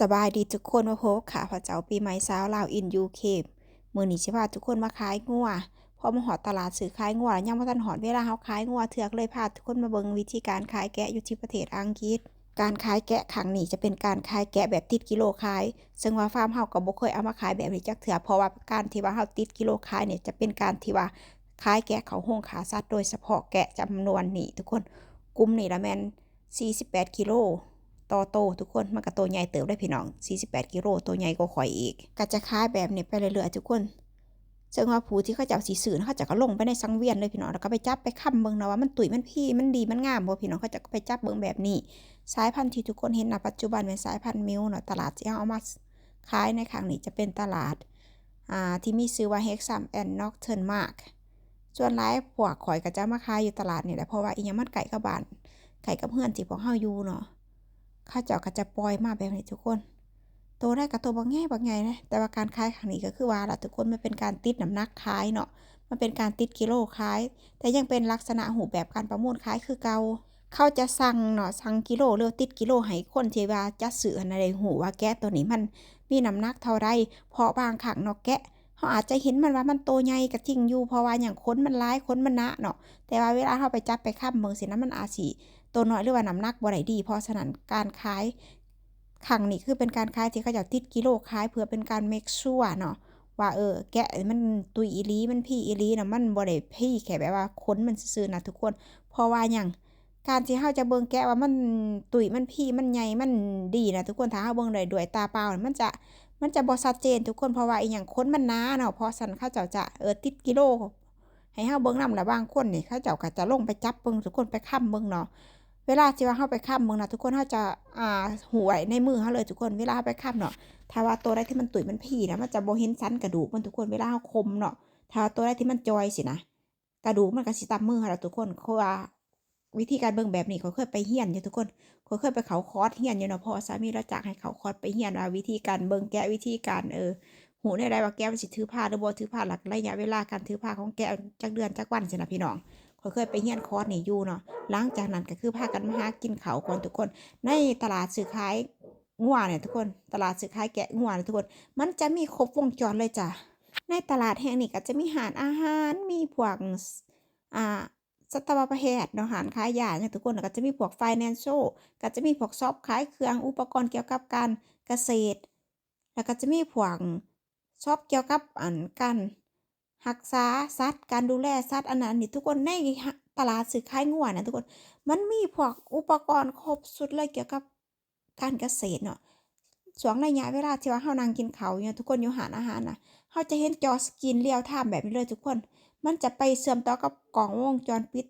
สบายดีทุกคนมาพบค่ะพระเจ้าปีใหม่สาวลาวอินยูเคปมื้อนี้สิพาทุกคนมาขายงัวพอมาหอดตลาดซื้อขายงัวแล้วยังบ่ทันหอดเวลาเฮาขายงัวเถือกเลยพาทุกคนมาเบิงวิธีการขายแกะอยู่ที่ประเทศอังกฤษ การขายแกะครั้งนี้จะเป็นการขายแกะแบบติดกิโลขาย ซึ่งว่าฟาร์มเฮาก็บ่เคยเอามาขายแบบนี้จักเทื่อเพราะว่าการที่ว่าเฮาติดกิโลขายเนี่ยจะเป็นการที่ว่าขายแกะเขาโรงขาสัตว์โดยเฉพาะแกะจำนวนนี้ทุกคนกลุ่มนี้ละแม่น48กิโล ต่อโตทุกคนมันก็โตใหญ่เติบได้พี่น้อง 48 กิโลโตใหญ่กว่าข่อยอีกก็จะคายแบบนี้ไปเรื่อยๆทุกคนซึ่งว่าผู้ที่เขาจะเอาสีสื่อเขาจะก็ลงไปในสังเวียนเลยพี่น้องแล้วก็ไปจับไปค้ำเบิ่งนะว่ามันตุ๋ยมันพี่มันดีมันงามบ่พี่น้องเขาจะก็ไปจับเบิ่งแบบนี้ สายพันธุ์ที่ทุกคนเห็นณปัจจุบันเป็นสายพันธุ์มิวเนาะตลาดที่เอามาขายในครั้งนี้จะเป็นตลาดอ่าที่มีชื่อว่า Hexam and Nocturne Mark ส่วนหลายพวกข่อยก็จะมาขายอยู่ตลาดนี่แหละเพราะว่าอีหยังมันไก่กับบานไก่กับเพื่อนที่พวกเฮาอยู่เนาะ ข้าเจ้าก็จะปล่อยมาแบบนี้ทุกคนโตได้กับตัวบางแง่บางไงนะแต่ว่าการขายครั้งนี้ก็คือว่าละทุกคนมันเป็นการติดน้ำหนักขายเนาะมันเป็นการติดกิโลขาย แต่ยังเป็นลักษณะหูแบบการประมูลขายคือเกาเขาจะสั่งเนาะสั่งกิโลเรือติดกิโลให้คนเทวาจะซื้ออันใดหูว่าแกะตัวนี้มันมีน้ำหนักเท่าไรเพราะบางครั้งเนาะแกะ เขาอาจจะเห็นมันว่ามันโตใหญ่ก็จริงอยู่เพราะว่าอย่างค้นมันร้ายค้นมันนะเนาะแต่ว่าเวลาเขาไปจับไปค้ำเมืองสินั้นมันอาจสิตัวน้อยหรือว่าน้ำหนักบ่ได้ดี เพราะฉะนั้นการขายครั้งนี้คือเป็นการขายที่เขาจะติดกิโลขายเพื่อเป็นการ make sure เนาะว่าเออแกะมันตุยอีลีมันพี่อีลีนะมันบ่ได้พี่แค่แบบว่าค้นมันซื่อๆนะทุกคน เพราะว่าอย่างการที่เฮาจะเบิ่งแกะว่ามันตุยมันพี่มันใหญ่มันดีนะทุกคนถ้าเฮาเบิ่งด้วยด้วยตาเปล่ามันจะ มันจะบ่ชัดเจนทุกคนเพราะว่าอีหยังค้นมันหนาเนาะเพราะฉะนั้นเขาเจ้าจะเออติดกิโล ให้เฮาเบิ่งนำแล้วบางคนนี่เขาเจ้าก็จะลงไปจับเบิ่งทุกคนไปค้ำเบิ่งเนาะเวลาที่ว่าเฮาไปค้ำเบิ่งนะทุกคนเฮาจะอ่าหวยในมือเฮาเลยทุกคนเวลาเฮาไปค้ำเนาะถ้าว่าตัวใดที่มันตุ๋ยมันพีนะมันจะบ่เห็นสันกระดูกมันทุกคนเวลาเฮาคมเนาะถ้าตัวใดที่มันจอยสินะกระดูกมันก็สิตามมือเฮาทุกคนเพราะว่า วิธีการเบิ่งแบบนี้เขาเคยไปเฮียนอยู่ทุกคนเขาเคยไปเขาคอร์สเฮียนอยู่เนาะพราะว่าสามีเราจ้างให้เขาคอร์สไปเฮียนว่าวิธีการเบิ่งแกะวิธีการเออหูได้ได้ว่าแกะมันสิถือผ้าหรือบ่ถือผ้าหลักระยะเวลาการถือผ้าของแกะจักเดือนจักวันสินะพี่น้องเขาเคยไปเฮียนคอร์สนี่อยู่เนาะหลังจากนั้นก็คือพากันมาหากินเขาวก่อนทุกคน ในตลาดซื้อขายงัวเนี่ยทุกคน ตลาดซื้อขายแกะงัวเนี่ยทุกคน มันจะมีครบวงจรเลยจ้ะในตลาดแห่งนี้ก็จะมีหารอาหารมีพวกอ่า สัตวแพทย์เนาะหารขายยาเนี่ยทุกคนแล้วก็จะมีพวก financial ก็จะมีพวกช็อปขายเครื่องอุปกรณ์เกี่ยวกับการเกษตร แล้วก็จะมีพวกช็อปเกี่ยวกับอันการรักษาสัตว์การดูแลสัตว์อันนั้นนี่ทุกคนในตลาดซื้อขายงัวนะทุกคนมันมีพวกอุปกรณ์ครบสุดเลยเกี่ยวกับการเกษตรเนาะช่วงระยะเวลาที่ว่าเฮานั่งกินเขาเนี่ยทุกคนอยู่หารอาหารนะเฮาจะเห็นจอสกรีนเรียลไทม์แบบนี้เลยทุกคน มันจะไปเชื่อมต่อกับกล้องวงจรปิด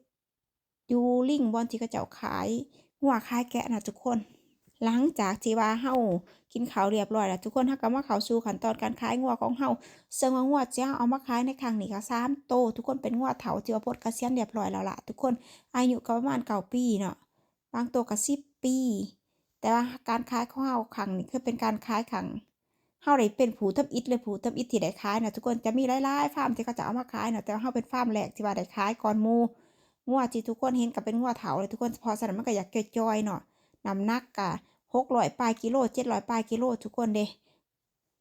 ยูลิงบอนที่เขาเจ้าขายงัวขายแกะนะทุกคน หลังจากที่ว่าเฮากินข้าวเรียบร้อยแล้วทุกคนเฮาก็มาเขาสู่ขั้นตอนการขายงัวของเฮาซึ่งว่างัวที่เฮาเอามาขายในครั้งนี้ก็3โต ทุกคนเป็นงัวเฒ่าที่ว่าปลดเกษียณเรียบร้อยแล้วล่ะทุกคนอายุก็ประมาณเก้าปีเนาะบางตัวก็10ปี แต่ว่าการขายของเฮาครั้งนี้คือเป็นการขายครั้ง เฮาได้เป็นผู้ทำอิฐเลยผู้ทำอิฐที่ได้ขายนะทุกคนจะมีหลายๆฟาร์มที่เขาจะเอามาขายเนาะแต่ว่าเฮาเป็นฟาร์มแรกที่ว่าได้ขายก่อนมูงัวที่ทุกคนเห็นก็เป็นงัวเฒ่าเลยทุกคนพอฉะนั้นมันก็อยากเกยจอยเนาะน้ำหนักก็600ปลายกิโล700ปลายกิโลทุกคนเด้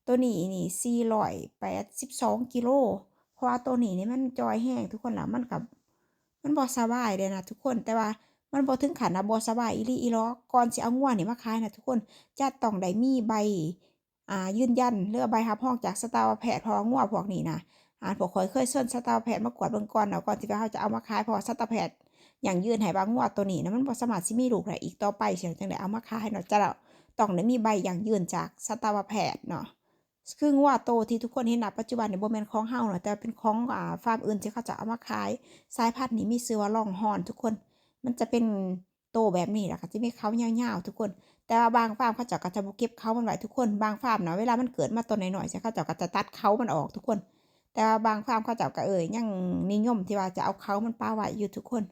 ตัวนี้นี่482กิโลเพราะว่าตัวนี้นี่มันจอยแห้งทุกคนล่ะมันก็มันบ่สบายเด้นะทุกคนแต่ว่ามันบ่ถึงขั้นว่าบ่สบายอีลีอีหลอก่อนสิเอางัวนี่มาขายนะทุกคนจะต้องได้มีใบ ยืนยันหรือใบรับรองจากสัตวแพทย์พราะว่างัวพวกนี้นะอ่าพวกข้อยเคยเชิญสัตวแพทย์มากวดเบิ่งก่อนเนาะก่อนที่เราจะเอามาขายพราะว่าสัตวแพทย์อย่างยืนให้ว่างัวตัวนี้นะมันบ่สามารถสิมีลูกได้อีกต่อไปเสียจังได๋เอามาขายเนาะจะต้องได้มีใบอย่างยืนจากสัตวแพทย์เนาะคืองัวโตที่ทุกคนเห็นณปัจจุบันนี่บ่แมนของเฮาเนาะแต่เป็นของอ่าฟาร์มอื่นที่เขาจะเอามาขายสายพันธุ์นี้มีชื่อว่า Longhorn ทุกคน มันจะเป็นโตแบบนี้แหละค่ะจะมีเขายาๆทุกคน แต่ว่าบางฟาร์มเขาเจ้าก็จะบ่เก็บเขามันไว้ทุกคนบางฟาร์มเนาะเวลามันเกิดมาตัวน้อยๆใช่เขาเจ้าก็จะตัดเขามันออกทุกคน แต่ว่าบางฟาร์มเขาเจ้าก็เอ่ยยังนิยมที่ว่าจะเอาเขามันป้าไว้อยู่ทุกคน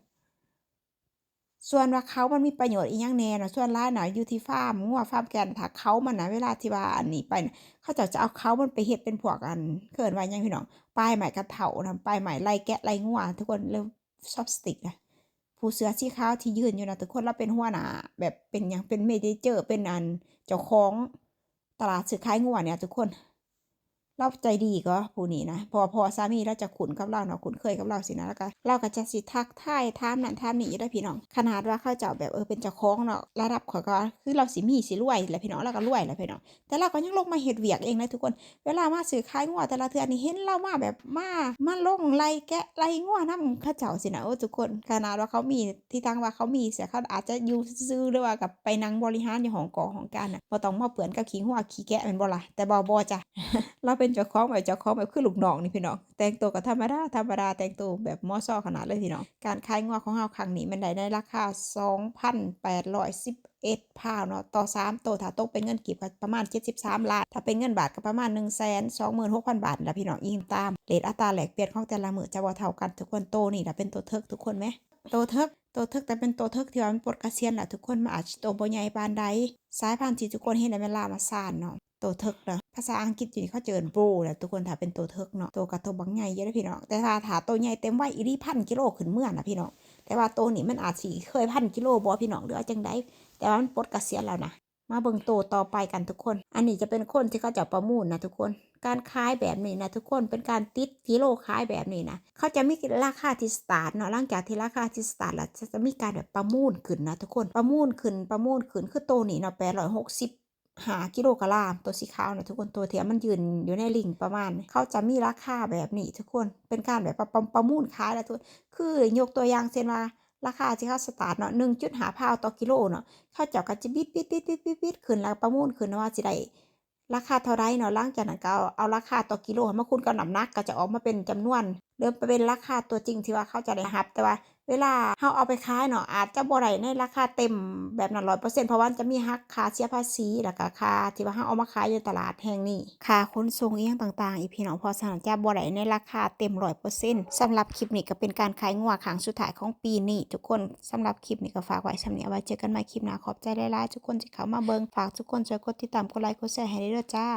ส่วนว่าเขามันมีประโยชน์อีหยังแน่เนาะส่วนหลายน่ะอยู่ที่ฟาร์มงัวฟาร์มแกนถ้าเขามันนะเวลาที่ว่าอันนี้ไปน่ะเขาเจ้าจะเอาเขามันไปเฮ็ดเป็นพวกอันเคิ้นว่าหยังพี่น้องปลายไม้กระเถานะปลายไม้ไล่แกะไล่งัวทุกคนเริ่มชอบสติกนะ ผู้เสือสีขาวที่ยืนอยู่นะทุกคนเราเป็นหัวหน้าแบบเป็นอย่างเป็นเมเนเจอร์เป็นอันเจ้าของตลาดซื้อขายงัวเนี่ยทุกคน เราใจดีก็ผู้นี้นะพอพอสามีเราจะขุนกับเราเนาะขุนเคยกับเราสินะแล้วก็เราก็จะสิทักทายถามนั่นถามนี่ได้พี่น้องขนาดว่าเขาเจ้าแบบเออเป็นเจ้าของเนาะระดับขอก็คือเราสิมีสิรวยแหละพี่น้องเราก็รวยแหละพี่น้องแต่เราก็ยังลงมาเฮ็ดเวียกเองนะทุกคน เวลามาซื้อขายงัวแต่ละเทื่อนี่เห็นเรามาแบบมามาลงไล่แกะไล่งัวนำเขาเจ้าสินะโอ้ทุกคนขนาดว่าเขามีที่ตั้งว่าเขามีเสียเขาอาจจะอยู่ซื่อหรือว่ากับไปนั่งบริหารอยู่ของกอของการน่ะบ่ต้องมาเปื้อนกับขี้งัวขี้แกะแม่นบ่ละแต่บ่บ่จ้ะเราเป็นเจ้าของแบบเจ้าของแบบคือลูกน้องนี่พี่น้อง แต่งตัวก็ธรรมดาธรรมดาแต่งตัวแบบมอซอขนาดเลยพี่น้อง การขายงวของเฮาครั้งนี้มันได้ในราคา 2,811พาวเนาะต่อ3ตัวถ้าตกเป็นเงินกีบก็ประมาณ 73 ล้าน ถ้าเป็นเงินบาทก็ประมาณ 126,000 บาทนะพี่น้องอิงตามเรทอัตราแลกเปลี่ยนของแต่ละมือจะบ่เท่ากันทุกคนโตนี่ละเป็นตัวเทิกทุกคนไหมโตเทิกโตเทิกแต่เป็นโตเทิกที่ว่ามันปลดเกษียณล่ะทุกคนมันอาจสิโตบ่ใหญ่ปานใดสายพันธุ์ที่ทุกคนเห็นในเวลามาซ่านเนาะ ตัวเทิกนะภาษาอังกฤษอยู่นี่เขาเจอโบแหละทุกคนถ้าเป็นตัวเทิกเนาะตัวกับตัวบางใหญ่เยอะเลยพี่น้องแต่ถ้าถาตัวใหญ่เต็มไว้อีนี่พันกิโลขึ้นเมื่อนะพี่น้องแต่ว่าตัวนี้มันอาจสีเคยพันกิโลบอพี่น้องหรือจังไดแต่ว่ามันปลดเกษียแล้วนะมาเบิ่งโตต่อไปกันทุกคน อันนี้จะเป็นคนที่เขาจะประมูลนะทุกคน การขายแบบนี้นะทุกคน เป็นการติดกิโลขายแบบนี้นะ เขาจะมีราคาที่สตาร์ทเนาะหลังจากที่ราคาที่สตาร์ทแล้วจะมีการแบบประมูลขึ้นนะทุกคน ประมูลขึ้นประมูลขึ้นคือโตนี้เนาะแปดร้อยหกสิบ หากิโลกรัมตัวสีขาวนะทุกคนตัวเทียมมันยืนอยู่ในลิงประมาณ เขาจะมีราคาแบบนี้ทุกคนเป็นการแบบประประมูลขายแล้วทุกคนคือยกตัวอย่างเช่นว่าราคาที่เขาสตาร์ทเนาะหนึ่งจุดหาพาวต่อกิโลเนาะเขาเจ้าก็จะบิดบิดบิดบิดบิดบิดขึ้นแล้วประมูลขึ้นว่าสิได้ราคาเท่าไรเนาะหลังจากนั้นก็เอาราคาต่อกิโลมาคูณกับน้ำหนักก็จะออกมาเป็นจำนวนเริ่มไปเป็นราคาตัวจริงที่ว่าเขาจะได้รับแต่ว่า เวลาเราเอาไปขายเนาะอาจจะบ่ได้ในราคาเต็มแบบนั้นร้อยเปอร์เซ็นต์เพราะว่าจะมีหักค่าเสียภาษีแล้วก็ค่าที่ว่าเราเอามาขายอยู่ตลาดแห่งนี้ค่าขนส่งเอียงต่างๆ อีพี่น้องพอสถานจะบ่ได้ในราคาเต็มร้อยเปอร์เซ็นต์สำหรับคลิปนี้ก็เป็นการขายงัวครั้งสุดท้ายของปีนี้ทุกคนสำหรับคลิปนี้ก็ฝากไว้สำนี้เอาไว้เจอกันใหม่คลิปหน้าขอบใจหลายๆทุกคนที่เข้ามาเบิ่งฝากทุกคนช่วยกดติดตามกดไลค์กดแชร์ให้ด้วยเด้อจ้า